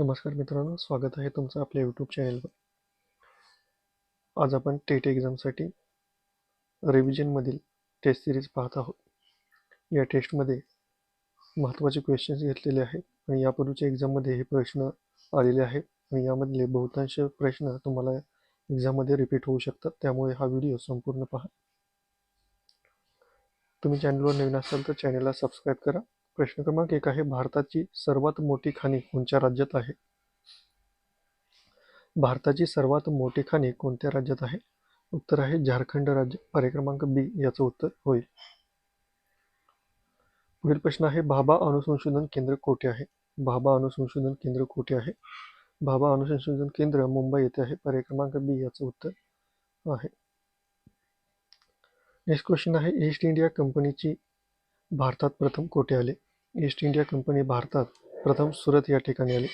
नमस्कार मित्रांनो स्वागत आहे तुमचं आपल्या यूट्यूब चॅनेलवर आज आपण टेट एक्झामसाठी रिव्हिजनमधील टेस्ट सिरीज पाहत आहोत. या टेस्टमध्ये महत्त्वाचे क्वेश्चन्स घेतलेले आहेत आणि यापूर्वीच्या एक्झाममध्ये हे प्रश्न आलेले आहेत आणि यामधले बहुतांश प्रश्न तुम्हाला एक्झाममध्ये रिपीट होऊ शकतात. त्यामुळे हा व्हिडिओ संपूर्ण पहा. तुम्ही चॅनलवर नवीन असाल तर चॅनलला सबस्क्राईब करा. प्रश्न क्रमांक एक आहे भारताची सर्वात मोठी खाणी कोणत्या राज्यात आहे? भारताची सर्वात मोठी खाणी कोणत्या राज्यात आहे? उत्तर आहे झारखंड राज्य. पर्याय क्रमांक बी याचं उत्तर होईल. पुढील प्रश्न आहे भाभा अणुसंशोधन केंद्र कोठे आहे? भाभा अणुसंशोधन केंद्र कोठे आहे? भाभा अणुसंशोधन केंद्र मुंबई येथे आहे. पर्याय क्रमांक बी याचं उत्तर आहे. नेक्स्ट क्वेश्चन आहे ईस्ट इंडिया कंपनीची भारतात प्रथम कोठे आले? ईस्ट इंडिया कंपनी भारतात प्रथम सुरत या ठिकाणी आली.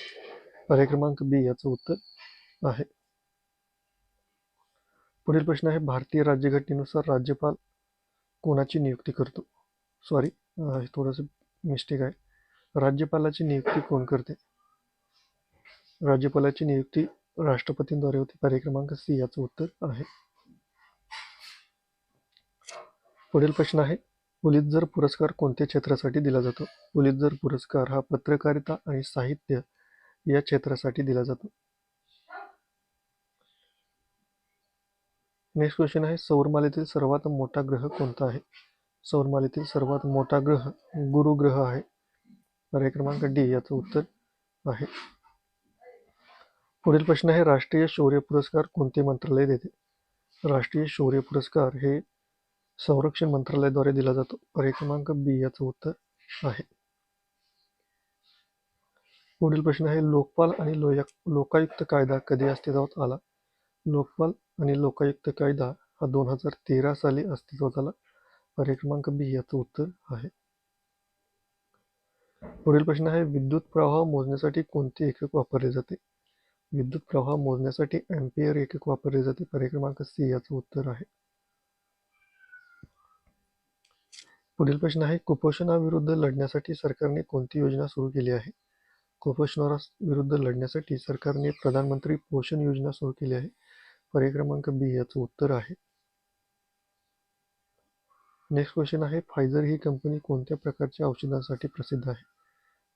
पर्याय क्रमांक बी याचं उत्तर आहे. पुढील प्रश्न आहे भारतीय राज्यघटनेनुसार राज्यपाल कोणाची नियुक्ती करतो? सॉरी थोडंसं मिस्टेक आहे. राज्यपालाची नियुक्ती कोण करते? राज्यपालाची नियुक्ती राष्ट्रपतींद्वारे होती. पर्याय क्रमांक सी याचं उत्तर आहे. पुढील प्रश्न आहे पुलित्झर पुरस्कार कोणत्या क्षेत्रासाठी दिला जातो? पुलित्झर पुरस्कार हा पत्रकारिता आणि साहित्य या क्षेत्रासाठी दिला जातो. नेक्स्ट क्वेश्चन आहे सौरमालेतील सर्वात मोठा ग्रह कोणता आहे? सौरमालेतील सर्वात मोठा ग्रह गुरुग्रह आहे. पर्याय क्रमांक डी याचं उत्तर आहे. पुढील प्रश्न आहे राष्ट्रीय शौर्य पुरस्कार कोणते मंत्रालय देते? राष्ट्रीय शौर्य पुरस्कार हे संरक्षण मंत्रालयाद्वारे दिला जातो. पर्याय क्रमांक बी याचं उत्तर आहे. पुढील प्रश्न आहे लोकपाल आणि लोया लोकायुक्त कायदा कधी अस्तित्वात आला? लोकपाल आणि लोकायुक्त कायदा हा दोन हजार तेरा साली अस्तित्वात आला. पर्याय क्रमांक बी याचं उत्तर आहे. पुढील प्रश्न आहे विद्युत प्रवाह मोजण्यासाठी कोणते एकक वापरले जाते? विद्युत प्रवाह मोजण्यासाठी अँपियर एकक वापरले जाते. पर्याय क्रमांक सी याचं उत्तर आहे. पुढील प्रश्न आहे कुपोषणाविरुद्ध लढण्यासाठी सरकारने कोणती योजना सुरू केली आहे? कुपोषणाविरुद्ध लढण्यासाठी सरकारने प्रधानमंत्री पोषण योजना सुरू केली आहे. पर्याय क्रमांक बी याचं उत्तर आहे. नेक्स्ट क्वेश्चन आहे फायझर ही कंपनी कोणत्या प्रकारच्या औषधांसाठी प्रसिद्ध आहे?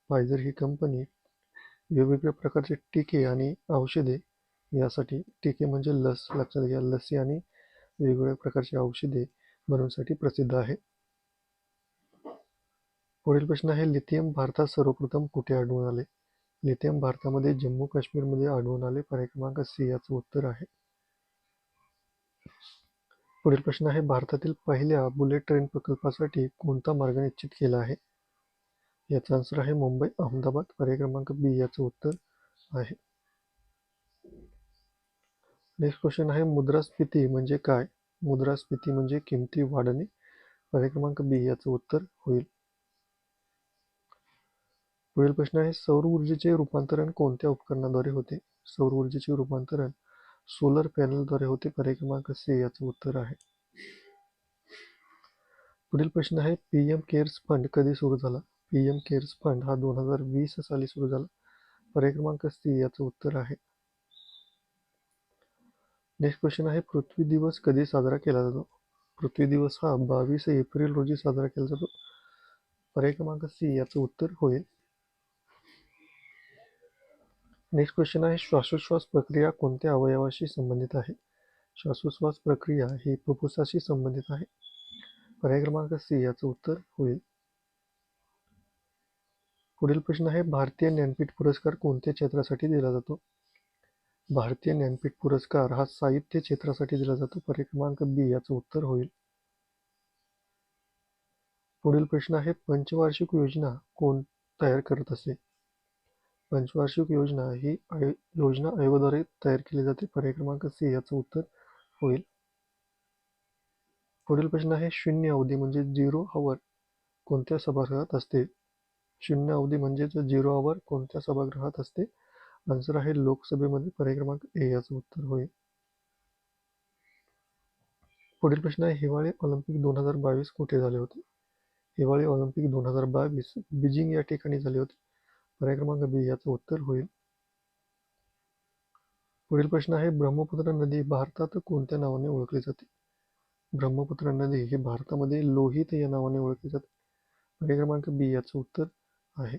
फायझर ही कंपनी वेगवेगळ्या प्रकारचे टीके आणि औषधे यासाठी टीके म्हणजे लस लक्षात घ्या लसी आणि वेगवेगळ्या प्रकारची औषधे बनवण्यासाठी प्रसिद्ध आहे. पुढील प्रश्न आहे लिथियम भारतात सर्वप्रथम कुठे आढळून आले? लिथियम भारतामध्ये जम्मू काश्मीरमध्ये आढळून आले पर्याय क्रमांक सी याचं उत्तर आहे. पुढील प्रश्न आहे भारतातील पहिल्या बुलेट ट्रेन प्रकल्पासाठी कोणता मार्ग निश्चित केला आहे? याचा आन्सर आहे मुंबई अहमदाबाद पर्याय क्रमांक बी याचं उत्तर आहे. नेक्स्ट क्वेश्चन आहे मुद्रास्फीती म्हणजे काय? मुद्रास्फीती म्हणजे किमती वाढणे पर्याय क्रमांक बी याचं उत्तर होईल. पुढील प्रश्न आहे सौर ऊर्जेचे रूपांतरण कोणत्या उपकरणाद्वारे होते? सौर ऊर्जेचे रूपांतरण सोलर पॅनलद्वारे होते पर्याय क्रमांक सी याचं उत्तर आहे. पुढील प्रश्न आहे पी एम केअर्स फंड कधी सुरू झाला? पी एम केअर्स फंड हा दोन हजार वीस साली सुरू झाला. पर्याय क्रमांक सी याचं उत्तर आहे. नेक्स्ट क्वेश्चन आहे पृथ्वी दिवस कधी साजरा केला जातो? पृथ्वी दिवस हा बावीस एप्रिल रोजी साजरा केला जातो. पर्याय क्रमांक सी याचं उत्तर होईल. नेक्स्ट क्वेश्चन आहे श्वासोच्छ्वास प्रक्रिया कोणत्या अवयवाशी संबंधित आहे? श्वासोच्छ्वास प्रक्रिया ही फुफ्फुसाशी संबंधित आहे. पर्याय क्रमांक सी याचं उत्तर होईल. पुढील प्रश्न आहे भारतीय ज्ञानपीठ पुरस्कार कोणत्या क्षेत्रासाठी दिला जातो? भारतीय ज्ञानपीठ पुरस्कार हा साहित्य क्षेत्रासाठी दिला जातो. पर्याय क्रमांक बी याचं उत्तर होईल. पुढील प्रश्न आहे पंचवार्षिक योजना कोण तयार करत असे? पंचवार्षिक योजना ही योजना आयोगाद्वारे तयार केली जाते. पर्याय क्रमांक सी याचं उत्तर होईल. पुढील प्रश्न आहे शून्य अवधी म्हणजे झिरो आवर कोणत्या सभागृहात असते? शून्य अवधी म्हणजेच झिरो आवर कोणत्या सभागृहात असते? आन्सर आहे लोकसभेमध्ये. पर्याय क्रमांक ए याचं उत्तर होईल. पुढील प्रश्न आहे हिवाळी ऑलिम्पिक दोन हजार बावीस कुठे झाले होते? हिवाळी ऑलिम्पिक दोन हजार बावीस बीजिंग या ठिकाणी झाले होते. पर्याय क्रमांक बी याचं उत्तर होईल. पुढील प्रश्न आहे ब्रह्मपुत्र नदी भारतात कोणत्या नावाने ओळखली जाते? ब्रह्मपुत्र नदी ही भारतामध्ये लोहित या नावाने ओळखली जाते. पर्याय क्रमांक बी याचं उत्तर आहे.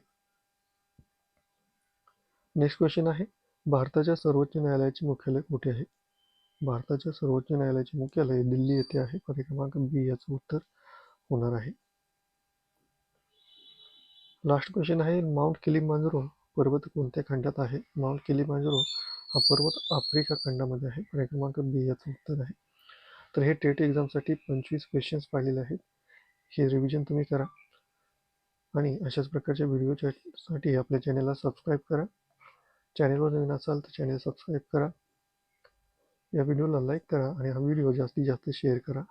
नेक्स्ट क्वेश्चन आहे भारताच्या सर्वोच्च न्यायालयाचे मुख्यालय कुठे आहे? भारताच्या सर्वोच्च न्यायालयाचे मुख्यालय दिल्ली येथे आहे. पर्याय क्रमांक बी याचं उत्तर होणार आहे. लास्ट क्वेश्चन आहे माउंट किलिमांजरो पर्वत कोणत्या खंडात आहे? माउंट किलिमांजरो हा पर्वत आफ्रिका खंडामध्ये आहे. पर्याय क्रमांक बी याचं उत्तर आहे. तर हे टेट एक्झामसाठी पंचवीस क्वेश्चन्स पाहिलेले आहेत. हे रिव्हिजन तुम्ही करा. आणि अशाच प्रकारच्या व्हिडिओसाठी आपल्या चॅनलला सबस्क्राईब करा. चॅनलवर नवीन असाल तर चॅनल सबस्क्राईब करा. या व्हिडिओला लाईक करा आणि हा व्हिडिओ जास्तीत जास्त शेअर करा.